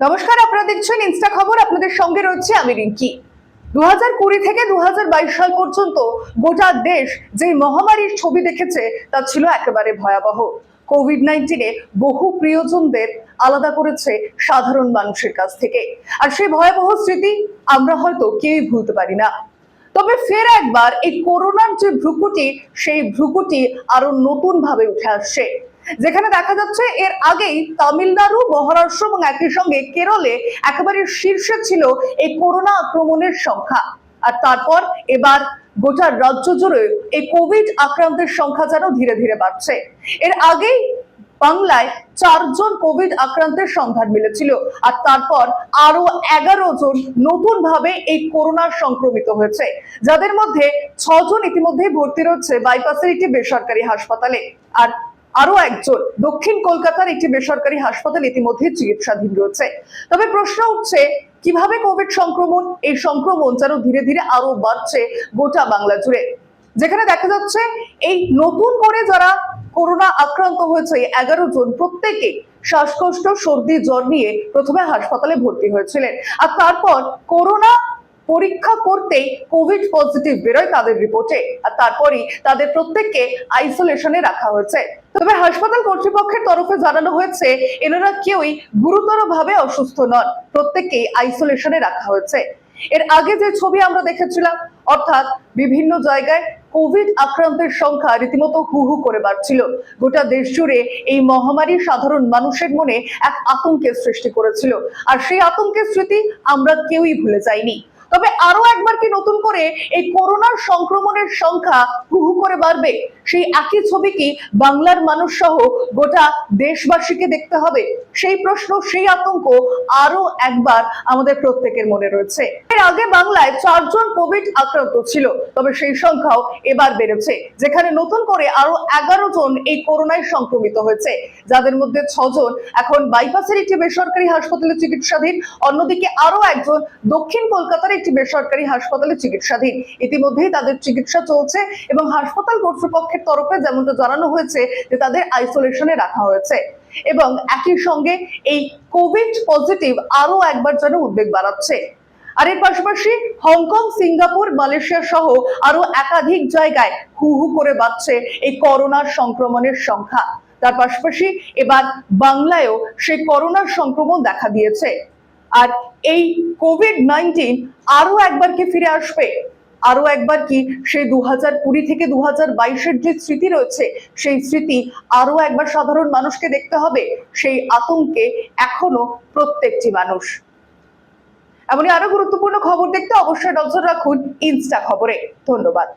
নমস্কার, আপনারা দেখছেন ইনস্টা খবর। আপনাদের সঙ্গে রয়েছে আমি রিঙ্কি। দু কুড়ি থেকে দু সাল পর্যন্ত গোটা দেশ যে মহামারীর ছবি দেখেছে, তা ছিল একেবারে ভয়াবহ। কোভিড নাইন্টিনে বহু প্রিয়জনদের আলাদা করেছে সাধারণ মানুষের কাছ থেকে। আর সেই ভয়াবহ স্মৃতি আমরা হয়তো কেউই ভুলতে পারি না। তবে ফের একবার এই করোনার যে ভ্রুকুটি, সেই ভ্রুকুটি আরও নতুন ভাবে উঠে আসছে। যেখানে দেখা যাচ্ছে এর আগেই তামিলনাড়ু, মহারাষ্ট্র এবং একই সঙ্গে কেরলে একেবারে শীর্ষে ছিল এই করোনা আক্রমণের সংখ্যা। আর তারপর এবার গোটা রাজ্য জুড়ে এই কোভিড আক্রান্তের সংখ্যা যেন ধীরে ধীরে বাড়ছে। এর আগেই বাংলায় চারজন কোভিড আক্রান্তের সন্ধান মিলেছিল আর তারপর আরও এগারো জন নতুন ভাবে এই করোনার সংক্রমিত হয়েছে, যাদের মধ্যে ছজন ইতিমধ্যে ভর্তি রয়েছে বাইপাসের একটি বেসরকারি হাসপাতালে। আর আরও একজন। দক্ষিণ কলকাতার একটি বেসরকারি হাসপাতাল ইতিমধ্যে চিকিৎসাধীন রয়েছে। তবে প্রশ্ন উঠছে, কীভাবে কোভিড সংক্রমণ, এই সংক্রমণ যেন ধীরে ধীরে আরও বাড়ছে গোটা বাংলা জুড়ে? যেখানে দেখা যাচ্ছে, এই নতুন করে যারা করোনা আক্রান্ত হয়েছে এগারো জন প্রত্যেকে শ্বাসকষ্ট, সর্দি, জ্বর নিয়ে প্রথমে হাসপাতালে ভর্তি হয়েছিলেন। আর তারপর করোনা পরীক্ষা করতেই কোভিড পজিটিভ বেরোয় তাদের রিপোর্টে আর তারপরই তাদের প্রত্যেককে আইসোলেশনে রাখা হয়েছে। তবে হাসপাতাল কর্তৃপক্ষের তরফে জানানো হয়েছে, এনারা কেউই গুরুতর ভাবে অসুস্থ নন, প্রত্যেককেই আইসোলেশনে রাখা হয়েছে। এর আগে যে ছবি আমরা দেখেছিলাম, অর্থাৎ বিভিন্ন জায়গায় কোভিড আক্রান্তের সংখ্যা রীতিমতো হু হু করে বাড়ছিল। গোটা দেশ জুড়ে এই মহামারী সাধারণ মানুষের মনে এক আতঙ্কের সৃষ্টি করেছিল। আর সেই আতঙ্কের স্মৃতি আমরা কেউই ভুলে যাইনি। তবে আরও একবার কি নতুন করে এই করোনার সংক্রমণের সংখ্যা হুহু করে বাড়বে? সেই একই ছবি কি বাংলার মানুষ সহ গোটা দেশবাসীকে দেখতে হবে? সেই প্রশ্ন, সেই আতঙ্ক আরও একবার আমাদের প্রত্যেকের মনে রয়েছে। এর আগে বাংলায় চারজন কোভিড আক্রান্ত ছিল, তবে সেই সংখ্যাও এবার বেড়েছে, যেখানে নতুন করে আরও এগারো জন এই করোনায় সংক্রমিত হয়েছে। যাদের মধ্যে ছজন এখন বাইপাসের একটি বেসরকারি হাসপাতালে চিকিৎসাধীন, অন্যদিকে আরও একজন দক্ষিণ কলকাতার একটি বেসরকারি হাসপাতালে চিকিৎসাধীন। ইতিমধ্যেই তাদের চিকিৎসা চলছে এবং হাসপাতাল কর্তৃপক্ষের তরফে যেমনটা জানানো হয়েছে যে তাদের আইসোলেশনে রাখা হয়েছে। এবং একই সঙ্গে এই কোভিড পজিটিভ আরও একবার যেন উদ্বেগ বাড়াচ্ছে। আর এর পাশাপাশি হংকং, সিঙ্গাপুর, মালয়েশিয়া সহ আরও একাধিক জায়গায় হু হু করে বাড়ছে এই করোনার সংক্রমণের সংখ্যা। তার পাশাপাশি এবার বাংলায়ও সেই করোনার সংক্রমণ দেখা দিয়েছে। আর এই কোভিড নাইন্টিন আরও একবার কি ফিরে আসবে? আরও একবার কি সেই দু হাজার কুড়ি থেকে দু হাজার বাইশের যে স্মৃতি রয়েছে, সেই স্মৃতি আরও একবার সাধারণ মানুষকে দেখতে হবে। সেই আতঙ্কে এখনও প্রত্যেকটি মানুষ। এমনই আরও গুরুত্বপূর্ণ খবর দেখতে অবশ্যই নজর রাখুন ইনস্টা খবরে। ধন্যবাদ।